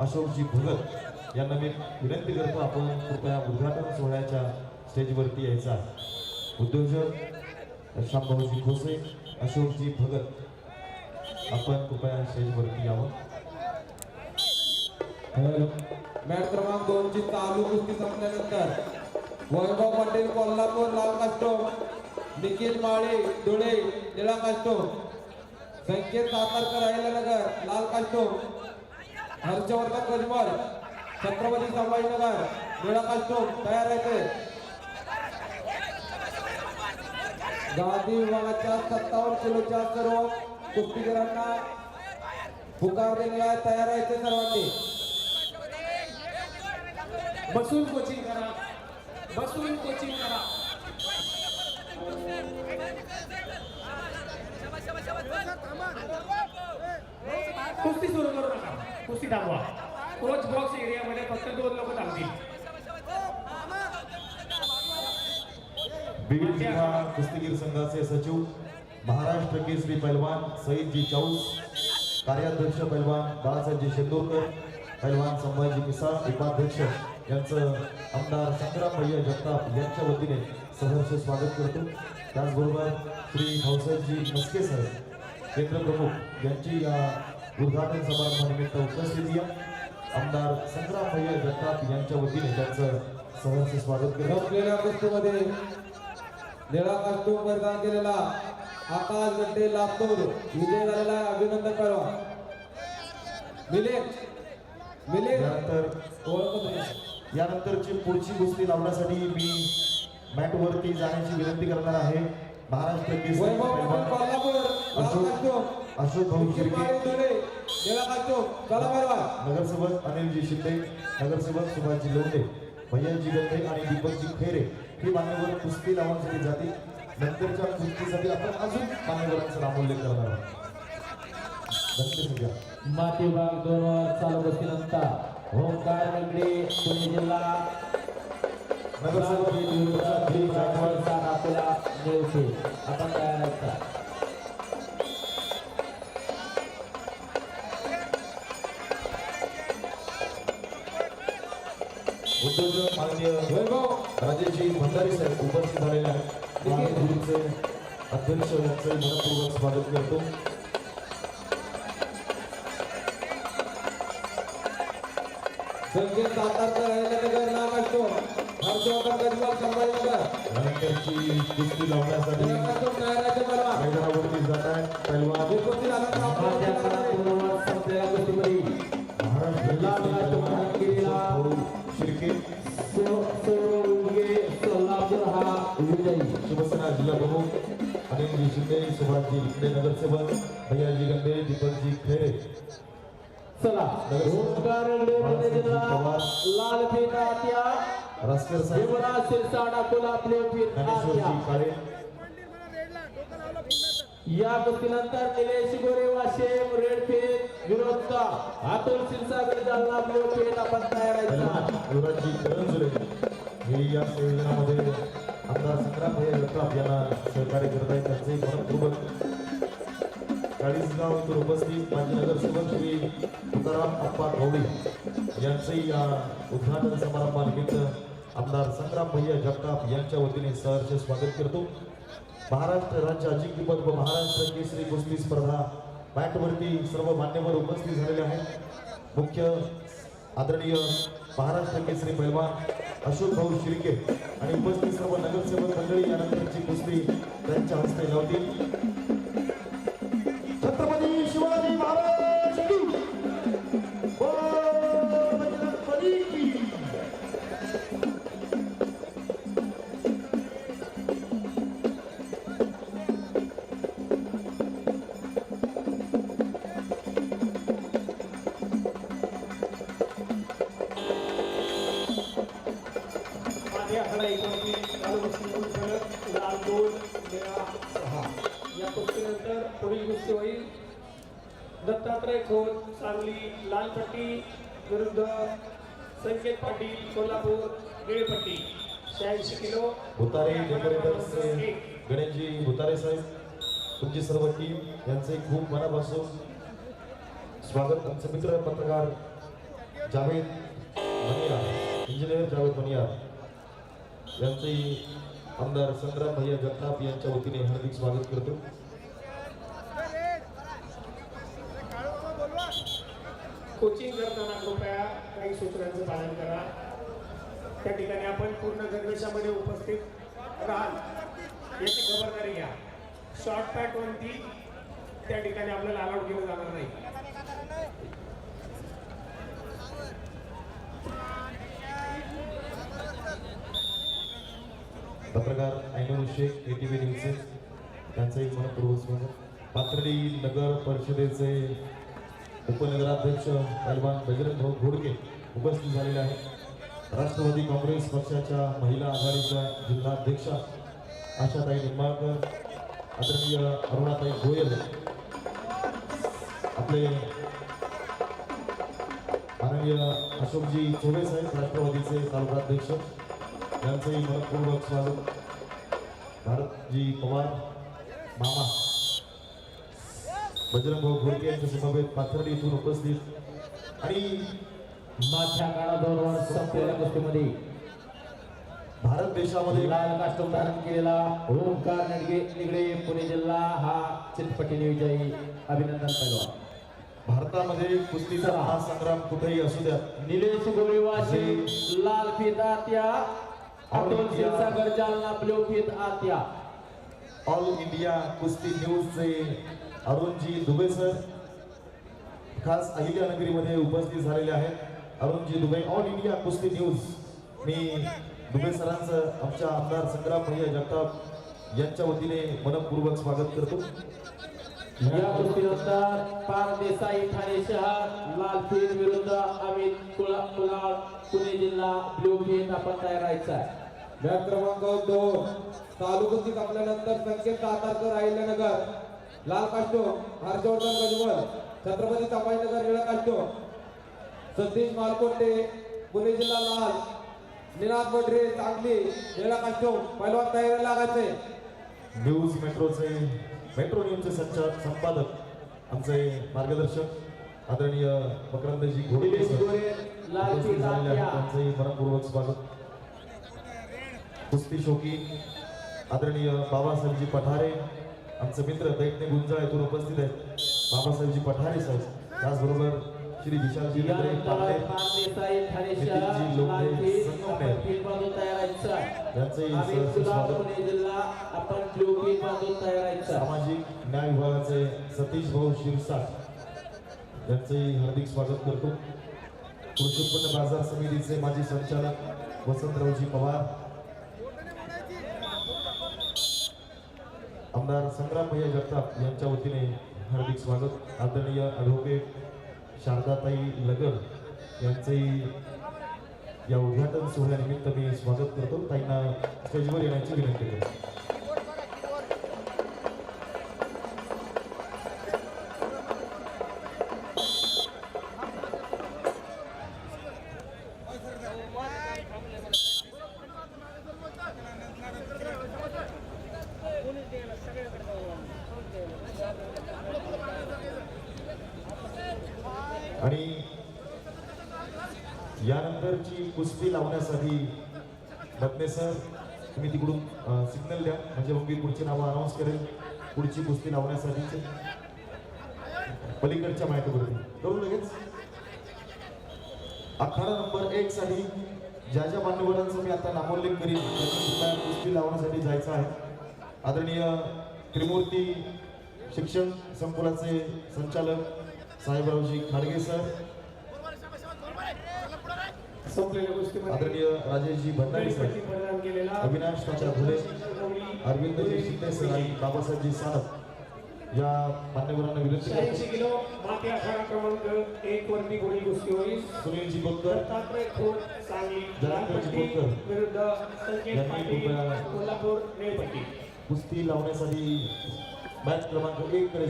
अशोकजी भगत यांना मी विनंती करतो आपण कृपया उद्घाटन सोहळ्याच्या स्टेजवरती यायचा. उद्योजक शामभाऊजी खोसे अशोकजी भगत आपण कृपया स्टेजवरती यावं. मॅच क्रमांक दोन ची चालू कुस्ती संपल्यानंतर वैभव पाटील कोल्हापूर लाल कास्टोम निखिल माळे धुळे निळा कास्टोम संकेत सातारकर अहिल्यानगर लाल कास्टोम हर्षवर्धन गजमल छत्रपती संभाजीनगर निळा कास्टोम तयार राहते गादी विभागाच्या सत्तावन्न किलोच्या सर्व कुस्तीगिरांना पुकार देण्याला तयार येते सर्वांनी. बसून कोचिंग करा. कुस्ती थांबवा कोच बॉक्स एरियामध्ये फक्त दोन लोक थांबतील कुस्तीगीर संघाचे सचिव महाराष्ट्र केसरी पैलवान सईदजी चौस कार्याध्यक्ष पैलवान बाळासाहेबजी शेंदूरकर पैलवान संभाजी मिसाळ उपाध्यक्ष यांचं आमदार संग्राम भैया जगताप यांच्या वतीने सहर्ष स्वागत करतो. त्याचबरोबर श्री भाऊसाहेबजी मस्के साहेब केंद्र प्रमुख यांची या उद्घाटन समारंभानिमित्त उपस्थिती आमदार संग्राम भैया जगताप यांच्या वतीने त्यांचं सहर्ष स्वागत निळा कास्टूम परिधान केलेला आकाश गड्डे लातूर. विजय झालेला. अभिनंदन कळवा. मिलेट मिलेट. यानंतर. यानंतरची पुढची कुस्ती लावण्यासाठी मी मॅटवरती जाण्याची विनंती करणार आहे. महाराष्ट्र केसरी कोल्हापूर अशोक भाऊ नगरसेवक अनिलजी शिंदे नगरसेवक सुभाषजी लोंढे भैयाजी गंधे आणि दीपकजी खैरे ही मान्यवर कुस्ती लावण्यासाठी जातील नंतरच्या कुस्तीसाठी आपण अजून मान्यवरांचा नामोल्लेख करणार आहोत. माती विभाग दोन वर चालू गोष्टीनंतर ओंकार नगरी पुणे जिल्हा नगरसेवक आपल्याला मिळते आपण तयार उद्योजक माननीय वैभव राजेशजी भंडारी साहेब उपस्थित झालेले आहेत. अध्यक्ष यांचे मनपूर्वक स्वागत करतो. संकेत हर्षवर्धन संभाजीनगर नंतरची कुस्ती लावण्यासाठी मैदानावरती जात आहे पैलवान कुस्ती संपलेल्या गोष्टीमध्ये महाराष्ट्र सोळगे सोलापूर हा. विजयी शिवसेना जिल्हा प्रमुख. अनिलजी शिंदे सुभाषजी इकडे नगरसेवक. भैयाजी दीपकजी चला. लाल फेटा शिरसाडा कोल्हापूर फेट या गोष्टीनंतर निलेश गोरे वाशिम रेड फेट विरोधता अतुल क्षीरसागर जालना ब्ल्यू फेट आपण तयार आहे युवराजजी करंजुले. हे या संयोजनामध्ये आमदार संग्राम भैया सहकार्य करत आहेत. त्यांचे मनपूर्वक चाळीसगाव उपस्थित माजी नगरसेवक श्री तुकाराम अप्पा गवळी यांचंही या उद्घाटन समारंभानिमित्त आमदार संग्राम भैया जगताप यांच्या वतीने सहर्ष स्वागत करतो. महाराष्ट्र राज्य अजिंक्यपद व महाराष्ट्र केसरी कुस्ती स्पर्धा मॅटवरती सर्व मान्यवर उपस्थित झालेले आहेत. मुख्य आदरणीय महाराष्ट्र केसरी पैलवान अशोक भाऊ शिर्के आणि उपस्थित सर्व नगरसेवक मंडळी यानंतरची कुस्ती त्यांच्या हस्ते लावतील. आकडा एकोणतीस चालू सुरू झालं लाल दोन निळा. सहा या कुस्तीनंतर पुढील कुस्ती होईल. दत्तात्रय खोत सांगली लाल पट्टी विरुद्ध संकेत पाटील कोल्हापूर निळपट्टी शहाऐंशी किलो. भुतारे गणेशजी भुतारे साहेब तुमची सर्व टीम यांचे खूप मनापासून स्वागत. आमचे मित्र पत्रकार जावेद मनियार इंजिनियर जावेद मनियार. यांचंही आमदार संग्राम भैया जगताप यांच्या वतीने हार्दिक स्वागत करतो. कोचिंग करताना कृपया काही सूत्रांचं पालन करा. त्या ठिकाणी आपण पूर्ण गणवेशामध्ये उपस्थित राहाल. याची खबरदारी घ्या. शॉर्ट पॅट वरती त्या ठिकाणी आपल्याला अलाउड पत्रकार Ainoor Shaikh A T V news त्यांचंही मनपूर्वक स्वागत. पाथर्डी नगर परिषदेचे उपनगराध्यक्ष पैलवान बजरंग भाऊ घोडके उपस्थित झालेले आहेत. राष्ट्रवादी काँग्रेस पक्षाच्या महिला आघाडीच्या जिल्हाध्यक्षा आशाताई निंबाळकर आदरणीय अरुणाताई गोयल आपले आदरणीय अशोकजी चोबे साहेब राष्ट्रवादीचे तालुकाध्यक्ष यांचंही मनपूर्वक स्वागत. भारतजी पवार मामा बजरंगभाऊ घोडके यांच्या समवेत पाथर्डी इथून उपस्थित. आणि दोन वर्ष संपलेल्या कुस्तीमध्ये भारत देशामध्ये लाल कास्टूम धारण केलेला ओमकार निडगे निगडे पुणे जिल्हा हा चितपटीने विजयी अभिनंदन पैलवान. भारतामध्ये कुस्तीचा हा संग्राम कुठेही असू द्या. निलेश गोरेवाशी लाल फीत आत्या अतुल क्षीरसागर जालना फीत आत्या. ऑल इंडिया कुस्ती न्यूजचे अरुणजी दुबे सर. खास अहिल्यानगरीमध्ये उपस्थित झालेले आहेत Arunji Dubey. All India Kushti news. मी दुबे सरांचं आमच्या आमदार संग्राम भैया जगताप यांच्या वतीने मनपूर्वक स्वागत करतो. या कुस्तीनंतर पार देसाई ठाणे शहर लाल फीत विरुद्ध अमित कुळा कुलाळ पुणे जिल्हा ब्ल्यू फीत आपण तयार राहायचं आहे. मॅच क्रमांक दोन चालू कुस्ती संपल्यानंतर संकेत सातारकर अहिल्यानगर लाल कास्टोम हर्षवर्धन गजवल छत्रपती संभाजीनगर निळा कास्टोम सतीश मालकोटे पुणे जिल्हा लाल निनाद बडरे सांगली निळा कास्टोम पैलवान तयारी लागायचे. न्यूज मेट्रोचे मेट्रो न्यूजचे संचालक संपादक आमचे मार्गदर्शक आदरणीय मकरंदजी. आत्या त्यांचंही मनपूर्वक स्वागत. कुस्ती शोकी आदरणीय बाबासाहेबजी पठारे आमचे मित्र दैत्य गुंजाळ येथून उपस्थित आहेत. बाबासाहेबजी पठारे साहेब त्याचबरोबर श्री विशालजी इंद्रे यानंतर सतीश भाऊ शिरसाट यांचंही हार्दिक स्वागत करतो. कृषी उत्पन्न बाजार समितीचे माजी संचालक वसंतरावजी पवार आमदार संग्राम भैया जगताप यांच्या वतीने हार्दिक स्वागत. आदरणीय ॲडव्होकेट शारदाताई लगन यांचंही या उद्घाटन सोहळ्यानिमित्त मी स्वागत करतो. ताईंना स्टेजवर येण्याची विनंती करतो. त्यानंतरची कुस्ती लावण्यासाठी रत्ने सर. तुम्ही तिकडून सिग्नल द्या. म्हणजे मग मी पुढची नावं अनाऊन्स करेल. पुढची कुस्ती लावण्यासाठीचे पलीकडच्या माहितीवरती. करू लगेच? आखाडा नंबर एक साठी ज्या ज्या मान्यवरांचं मी आता नामोल्लेख करीन त्यांनी कुस्ती लावण्यासाठी जायचं आहे. आदरणीय त्रिमूर्ती शिक्षण संकुलाचे संचालक साहेबरावजी खाडगे सर. संपलेल्या गोष्टीमध्ये आदरणीय राजेशजी भंडारी सर अविनाश तात्या घुले अरविंदजी शिंदे सर आणि बाबासाहेबजी सानप या मान्यवरांना विनंती शहाऐंशी करतो किलो माती आखाडा क्रमांक एक वरती गोळी कुस्ती होईल. सुनीलजी बंकर दत्तात्रय खोत सांगली जनार्दनजी लालपट्टी बोरकर. विरुद्ध संकेत यांनी पाटील कृपया- कोल्हापूर निळपट्टी कुस्ती लावण्यासाठी मॅच क्रमांक एक